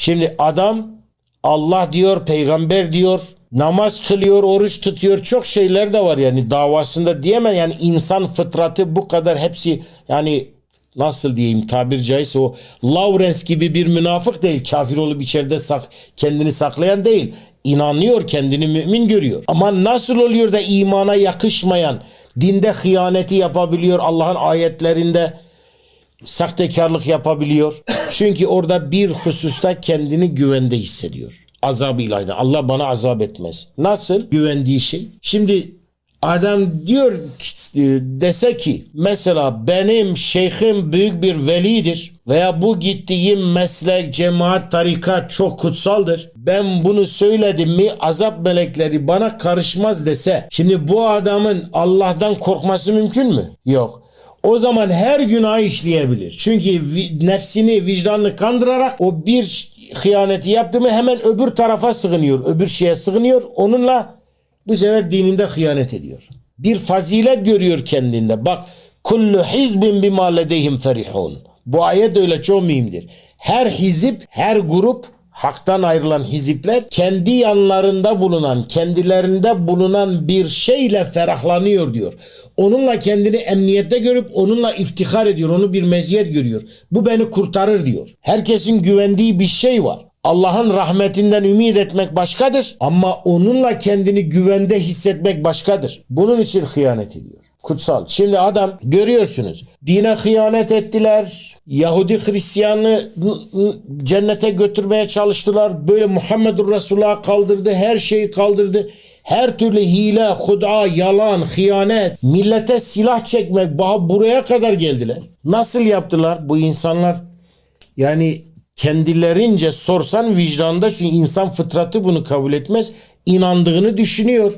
Şimdi adam Allah diyor, peygamber diyor, namaz kılıyor, oruç tutuyor. Çok şeyler de var yani davasında diyemem. Yani insan fıtratı bu kadar hepsi yani nasıl diyeyim tabir caizse o Lawrence gibi bir münafık değil. Kafir olup içeride sak, kendini saklayan değil. İnanıyor, kendini mümin görüyor. Ama nasıl oluyor da imana yakışmayan, dinde hıyaneti yapabiliyor Allah'ın ayetlerinde sahtekarlık yapabiliyor. Çünkü orada bir hususta kendini güvende hissediyor. Azab ilahi. Allah bana azap etmez. Nasıl? Güvendiği şey. Şimdi adam diyor e, dese ki mesela benim şeyhim büyük bir velidir veya bu gittiğim meslek, cemaat, tarikat çok kutsaldır. Ben bunu söyledim mi azap melekleri bana karışmaz dese. Şimdi bu adamın Allah'tan korkması mümkün mü? Yok. O zaman her günah işleyebilir. Çünkü nefsini, vicdanını kandırarak o bir hıyaneti yaptı mı hemen öbür tarafa sığınıyor. Öbür şeye sığınıyor. Onunla bu sefer dininde hıyanet ediyor. Bir fazilet görüyor kendinde. Bak kullu hizbin bima ledeyhim ferihun. Bu ayet öyle çok mühimdir. Her hizip, her grup haktan ayrılan hizipler kendi yanlarında bulunan, kendilerinde bulunan bir şeyle ferahlanıyor diyor. Onunla kendini emniyette görüp onunla iftihar ediyor. Onu bir meziyet görüyor. Bu beni kurtarır diyor. Herkesin güvendiği bir şey var. Allah'ın rahmetinden ümit etmek başkadır ama onunla kendini güvende hissetmek başkadır. Bunun için hıyanet ediyor. Kutsal. Şimdi adam görüyorsunuz. Dine hıyanet ettiler. Yahudi Hristiyanı cennete götürmeye çalıştılar. Böyle Muhammedur Resulullah kaldırdı. Her şeyi kaldırdı. Her türlü hile, huda, yalan, hıyanet, millete silah çekmek buraya kadar geldiler. Nasıl yaptılar bu insanlar? Yani kendilerince sorsan vicdanda çünkü insan fıtratı bunu kabul etmez. inandığını düşünüyor.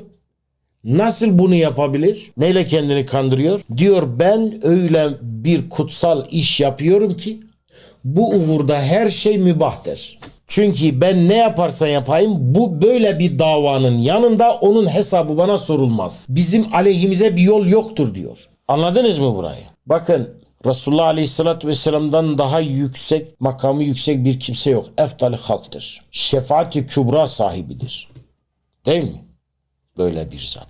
Nasıl bunu yapabilir? Neyle kendini kandırıyor? Diyor ben öyle bir kutsal iş yapıyorum ki bu uğurda her şey mübahtır. Çünkü ben ne yaparsan yapayım bu böyle bir davanın yanında onun hesabı bana sorulmaz. Bizim aleyhimize bir yol yoktur diyor. Anladınız mı burayı? Bakın Resulullah Aleyhisselatü Vesselam'dan daha yüksek, makamı yüksek bir kimse yok. Eftali halktır. Şefaati kübra sahibidir. Değil mi? Böyle bir zat.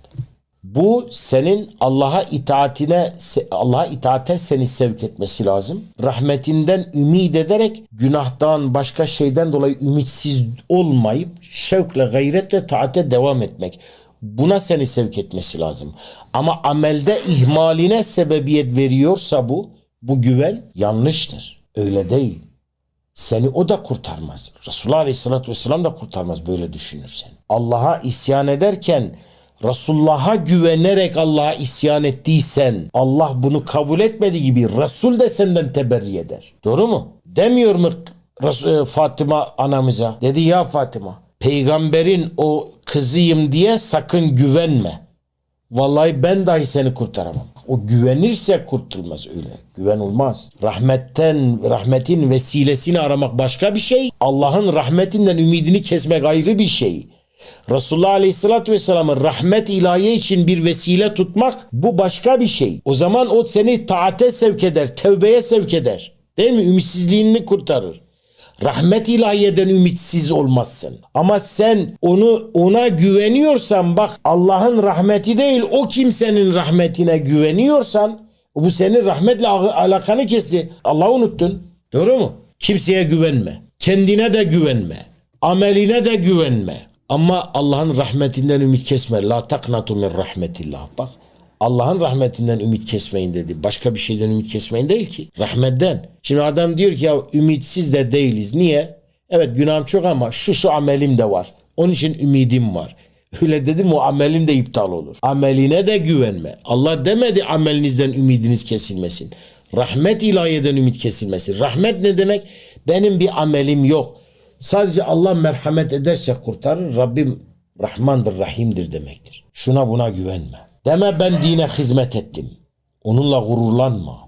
Bu senin Allah'a itaatine Allah'a itaate seni sevk etmesi lazım. Rahmetinden ümit ederek günahtan başka şeyden dolayı ümitsiz olmayıp şevkle gayretle taate devam etmek. Buna seni sevk etmesi lazım. Ama amelde ihmaline sebebiyet veriyorsa bu bu güven yanlıştır. Öyle değil. Seni o da kurtarmaz. Resulullah Aleyhisselatü Vesselam da kurtarmaz böyle düşünürsen. Allah'a isyan ederken Resulullah'a güvenerek Allah'a isyan ettiysen Allah bunu kabul etmediği gibi Resul de senden teberri eder. Doğru mu? Demiyor mu e, Fatıma anamıza? Dedi ya Fatıma peygamberin o kızıyım diye sakın güvenme. Vallahi ben dahi seni kurtaramam. O güvenirse kurtulmaz öyle. Güven olmaz. Rahmetten, rahmetin vesilesini aramak başka bir şey. Allah'ın rahmetinden ümidini kesmek ayrı bir şey. Resulullah Aleyhisselatü Vesselam'ın rahmet ilahiye için bir vesile tutmak bu başka bir şey. O zaman o seni taate sevk eder, tevbeye sevk eder. Değil mi? Ümitsizliğini kurtarır. Rahmet ilahiyeden ümitsiz olmazsın. Ama sen onu ona güveniyorsan bak Allah'ın rahmeti değil o kimsenin rahmetine güveniyorsan bu senin rahmetle alakanı kesti. Allah'ı unuttun. Doğru mu? Kimseye güvenme. Kendine de güvenme. Ameline de güvenme. Ama Allah'ın rahmetinden ümit kesme. La taknatu min rahmetillah. Bak Allah'ın rahmetinden ümit kesmeyin dedi. Başka bir şeyden ümit kesmeyin değil ki. Rahmetten. Şimdi adam diyor ki ya ümitsiz de değiliz. Niye? Evet günahım çok ama şu şu amelim de var. Onun için ümidim var. Öyle dedim o amelin de iptal olur. Ameline de güvenme. Allah demedi amelinizden ümidiniz kesilmesin. Rahmet ilahiyeden ümit kesilmesin. Rahmet ne demek? Benim bir amelim yok. Sadece Allah merhamet ederse kurtarır. Rabbim Rahmandır, Rahim'dir demektir. Şuna buna güvenme. Deme ben dine hizmet ettim. Onunla gururlanma.